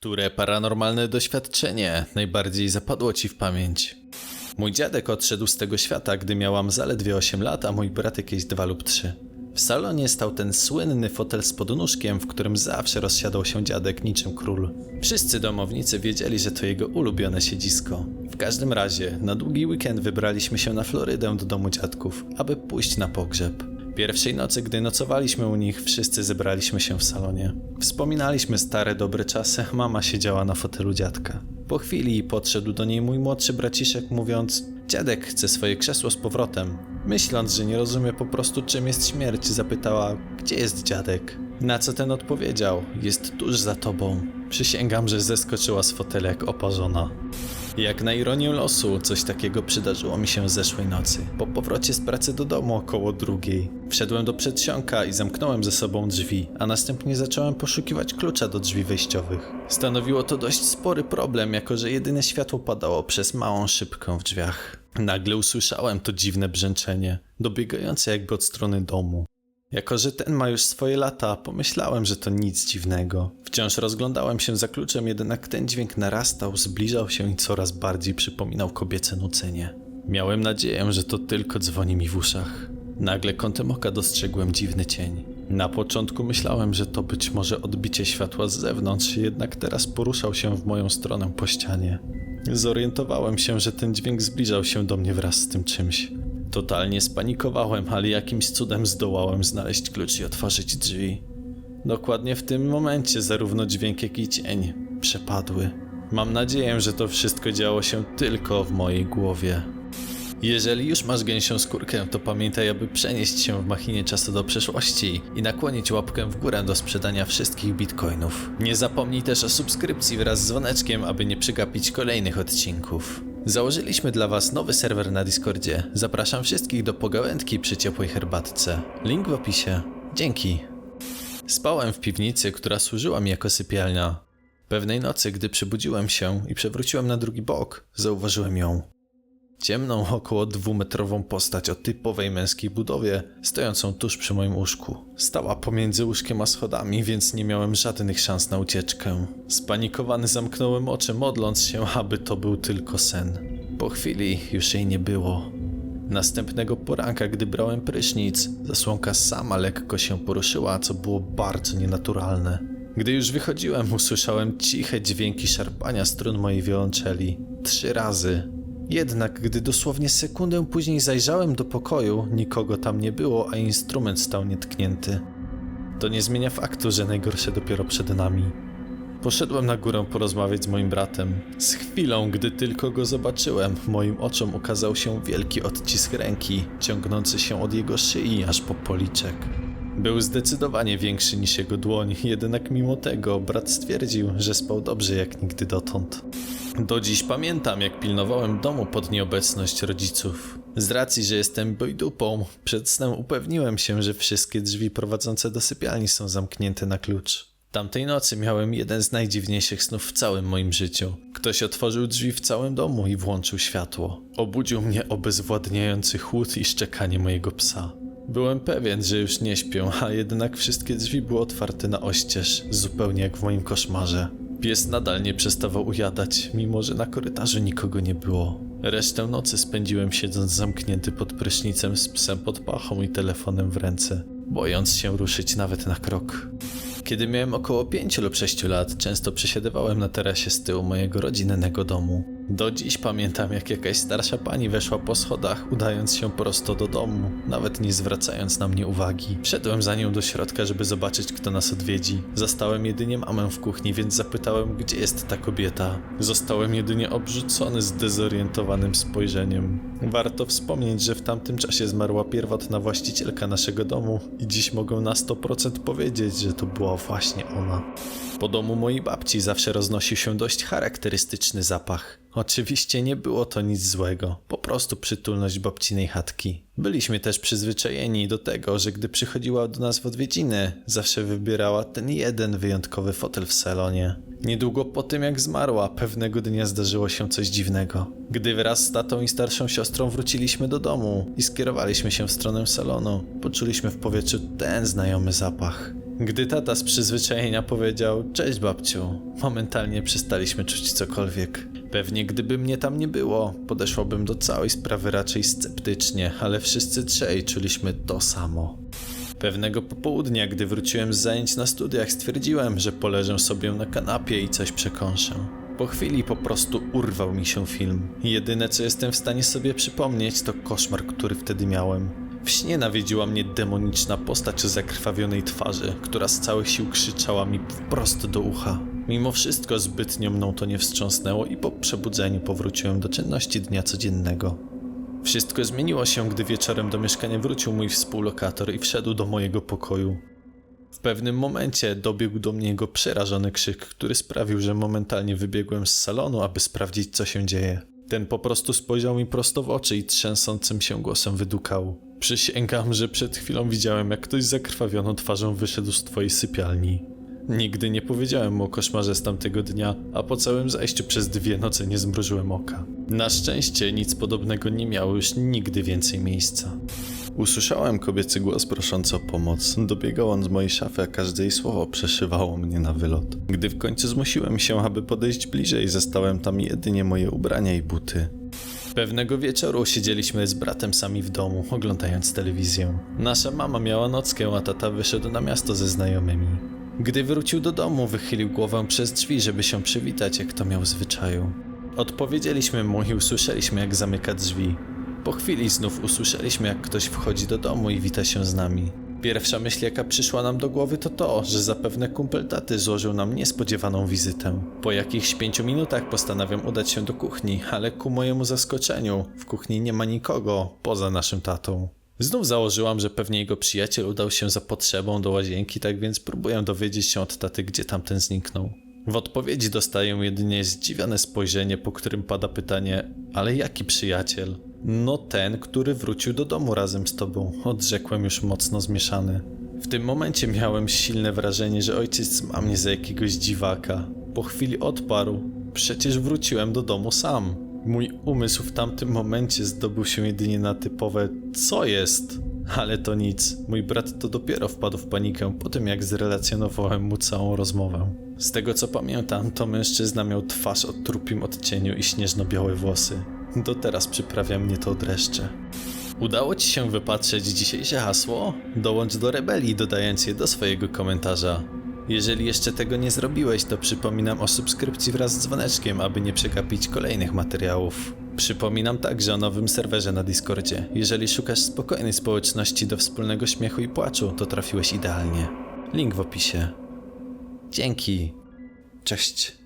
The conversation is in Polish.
Które paranormalne doświadczenie najbardziej zapadło ci w pamięć? Mój dziadek odszedł z tego świata, gdy miałam zaledwie 8 lat, a mój brat jakieś 2 lub 3. W salonie stał ten słynny fotel z podnóżkiem, w którym zawsze rozsiadał się dziadek niczym król. Wszyscy domownicy wiedzieli, że to jego ulubione siedzisko. W każdym razie, na długi weekend wybraliśmy się na Florydę do domu dziadków, aby pójść na pogrzeb. Pierwszej nocy, gdy nocowaliśmy u nich, wszyscy zebraliśmy się w salonie. Wspominaliśmy stare, dobre czasy, mama siedziała na fotelu dziadka. Po chwili podszedł do niej mój młodszy braciszek, mówiąc: Dziadek chce swoje krzesło z powrotem. Myśląc, że nie rozumie po prostu, czym jest śmierć, zapytała: Gdzie jest dziadek? Na co ten odpowiedział: Jest tuż za tobą. Przysięgam, że zeskoczyła z fotela jak oparzona. Jak na ironię losu, coś takiego przydarzyło mi się zeszłej nocy. Po powrocie z pracy do domu około drugiej. Wszedłem do przedsionka i zamknąłem ze sobą drzwi, a następnie zacząłem poszukiwać klucza do drzwi wejściowych. Stanowiło to dość spory problem, jako że jedyne światło padało przez małą szybkę w drzwiach. Nagle usłyszałem to dziwne brzęczenie, dobiegające jakby od strony domu. Jako, że ten ma już swoje lata, pomyślałem, że to nic dziwnego. Wciąż rozglądałem się za kluczem, jednak ten dźwięk narastał, zbliżał się i coraz bardziej przypominał kobiece nucenie. Miałem nadzieję, że to tylko dzwoni mi w uszach. Nagle kątem oka dostrzegłem dziwny cień. Na początku myślałem, że to być może odbicie światła z zewnątrz, jednak teraz poruszał się w moją stronę po ścianie. Zorientowałem się, że ten dźwięk zbliżał się do mnie wraz z tym czymś. Totalnie spanikowałem, ale jakimś cudem zdołałem znaleźć klucz i otworzyć drzwi. Dokładnie w tym momencie zarówno dźwięk, jak i cień przepadły. Mam nadzieję, że to wszystko działo się tylko w mojej głowie. Jeżeli już masz gęsią skórkę, to pamiętaj, aby przenieść się w machinie czasu do przeszłości i nakłonić łapkę w górę do sprzedania wszystkich bitcoinów. Nie zapomnij też o subskrypcji wraz z dzwoneczkiem, aby nie przegapić kolejnych odcinków. Założyliśmy dla Was nowy serwer na Discordzie. Zapraszam wszystkich do pogawędki przy ciepłej herbatce. Link w opisie. Dzięki. Spałem w piwnicy, która służyła mi jako sypialnia. Pewnej nocy, gdy przebudziłem się i przewróciłem na drugi bok, zauważyłem ją. Ciemną, około dwumetrową postać o typowej męskiej budowie, stojącą tuż przy moim łóżku. Stała pomiędzy łóżkiem a schodami, więc nie miałem żadnych szans na ucieczkę. Spanikowany zamknąłem oczy, modląc się, aby to był tylko sen. Po chwili już jej nie było. Następnego poranka, gdy brałem prysznic, zasłonka sama lekko się poruszyła, co było bardzo nienaturalne. Gdy już wychodziłem, usłyszałem ciche dźwięki szarpania strun mojej wiolonczeli. Trzy razy. Jednak, gdy dosłownie sekundę później zajrzałem do pokoju, nikogo tam nie było, a instrument stał nietknięty. To nie zmienia faktu, że najgorsze dopiero przed nami. Poszedłem na górę porozmawiać z moim bratem. Z chwilą, gdy tylko go zobaczyłem, moim oczom ukazał się wielki odcisk ręki, ciągnący się od jego szyi aż po policzek. Był zdecydowanie większy niż jego dłoń, jednak mimo tego brat stwierdził, że spał dobrze jak nigdy dotąd. Do dziś pamiętam, jak pilnowałem domu pod nieobecność rodziców. Z racji, że jestem bojdupą, przed snem upewniłem się, że wszystkie drzwi prowadzące do sypialni są zamknięte na klucz. Tamtej nocy miałem jeden z najdziwniejszych snów w całym moim życiu. Ktoś otworzył drzwi w całym domu i włączył światło. Obudził mnie obezwładniający chłód i szczekanie mojego psa. Byłem pewien, że już nie śpią, a jednak wszystkie drzwi były otwarte na oścież, zupełnie jak w moim koszmarze. Pies nadal nie przestawał ujadać, mimo że na korytarzu nikogo nie było. Resztę nocy spędziłem siedząc zamknięty pod prysznicem z psem pod pachą i telefonem w ręce, bojąc się ruszyć nawet na krok. Kiedy miałem około 5 lub 6 lat, często przesiadywałem na terasie z tyłu mojego rodzinnego domu. Do dziś pamiętam, jak jakaś starsza pani weszła po schodach, udając się prosto do domu, nawet nie zwracając na mnie uwagi. Wszedłem za nią do środka, żeby zobaczyć, kto nas odwiedzi. Zastałem jedynie mamę w kuchni, więc zapytałem, gdzie jest ta kobieta. Zostałem jedynie obrzucony zdezorientowanym spojrzeniem. Warto wspomnieć, że w tamtym czasie zmarła pierwotna właścicielka naszego domu i dziś mogę na 100% powiedzieć, że to była właśnie ona. Po domu mojej babci zawsze roznosił się dość charakterystyczny zapach. Oczywiście nie było to nic złego, po prostu przytulność babcinej chatki. Byliśmy też przyzwyczajeni do tego, że gdy przychodziła do nas w odwiedziny, zawsze wybierała ten jeden wyjątkowy fotel w salonie. Niedługo po tym jak zmarła, pewnego dnia zdarzyło się coś dziwnego. Gdy wraz z tatą i starszą siostrą wróciliśmy do domu i skierowaliśmy się w stronę salonu, poczuliśmy w powietrzu ten znajomy zapach. Gdy tata z przyzwyczajenia powiedział Cześć babciu, momentalnie przestaliśmy czuć cokolwiek. Pewnie gdyby mnie tam nie było, podeszłabym do całej sprawy raczej sceptycznie, ale wszyscy trzej czuliśmy to samo. Pewnego popołudnia, gdy wróciłem z zajęć na studiach, stwierdziłem, że poleżę sobie na kanapie i coś przekąszę. Po chwili po prostu urwał mi się film. Jedyne co jestem w stanie sobie przypomnieć to koszmar, który wtedy miałem. W śnie nawiedziła mnie demoniczna postać o zakrwawionej twarzy, która z całych sił krzyczała mi wprost do ucha. Mimo wszystko zbytnio mną to nie wstrząsnęło i po przebudzeniu powróciłem do czynności dnia codziennego. Wszystko zmieniło się, gdy wieczorem do mieszkania wrócił mój współlokator i wszedł do mojego pokoju. W pewnym momencie dobiegł do mnie jego przerażony krzyk, który sprawił, że momentalnie wybiegłem z salonu, aby sprawdzić, co się dzieje. Ten po prostu spojrzał mi prosto w oczy i trzęsącym się głosem wydukał. Przysięgam, że przed chwilą widziałem, jak ktoś zakrwawioną twarzą wyszedł z twojej sypialni. Nigdy nie powiedziałem mu o koszmarze z tamtego dnia, a po całym zajściu przez dwie noce nie zmrużyłem oka. Na szczęście nic podobnego nie miało już nigdy więcej miejsca. Usłyszałem kobiecy głos proszący o pomoc. Dobiegał on z mojej szafy, a każde jej słowo przeszywało mnie na wylot. Gdy w końcu zmusiłem się, aby podejść bliżej, zastałem tam jedynie moje ubrania i buty. Pewnego wieczoru siedzieliśmy z bratem sami w domu, oglądając telewizję. Nasza mama miała nockę, a tata wyszedł na miasto ze znajomymi. Gdy wrócił do domu, wychylił głowę przez drzwi, żeby się przywitać, jak to miał zwyczaju. Odpowiedzieliśmy mu i usłyszeliśmy, jak zamyka drzwi. Po chwili znów usłyszeliśmy, jak ktoś wchodzi do domu i wita się z nami. Pierwsza myśl, jaka przyszła nam do głowy, to to, że zapewne kumpel taty złożył nam niespodziewaną wizytę. Po jakichś pięciu minutach postanawiam udać się do kuchni, ale ku mojemu zaskoczeniu, w kuchni nie ma nikogo poza naszym tatą. Znów założyłam, że pewnie jego przyjaciel udał się za potrzebą do łazienki, tak więc próbuję dowiedzieć się od taty, gdzie tamten zniknął. W odpowiedzi dostaję jedynie zdziwione spojrzenie, po którym pada pytanie: Ale jaki przyjaciel? No ten, który wrócił do domu razem z tobą, odrzekłem już mocno zmieszany. W tym momencie miałem silne wrażenie, że ojciec ma mnie za jakiegoś dziwaka. Po chwili odparł: Przecież wróciłem do domu sam. Mój umysł w tamtym momencie zdobył się jedynie na typowe: Co jest? Ale to nic. Mój brat to dopiero wpadł w panikę po tym, jak zrelacjonowałem mu całą rozmowę. Z tego co pamiętam, to mężczyzna miał twarz o trupim odcieniu i śnieżno-białe włosy. Do teraz przyprawia mnie to dreszcze. Udało Ci się wypatrzeć dzisiejsze hasło? Dołącz do rebelii, dodając je do swojego komentarza. Jeżeli jeszcze tego nie zrobiłeś, to przypominam o subskrypcji wraz z dzwoneczkiem, aby nie przegapić kolejnych materiałów. Przypominam także o nowym serwerze na Discordzie. Jeżeli szukasz spokojnej społeczności do wspólnego śmiechu i płaczu, to trafiłeś idealnie. Link w opisie. Dzięki. Cześć.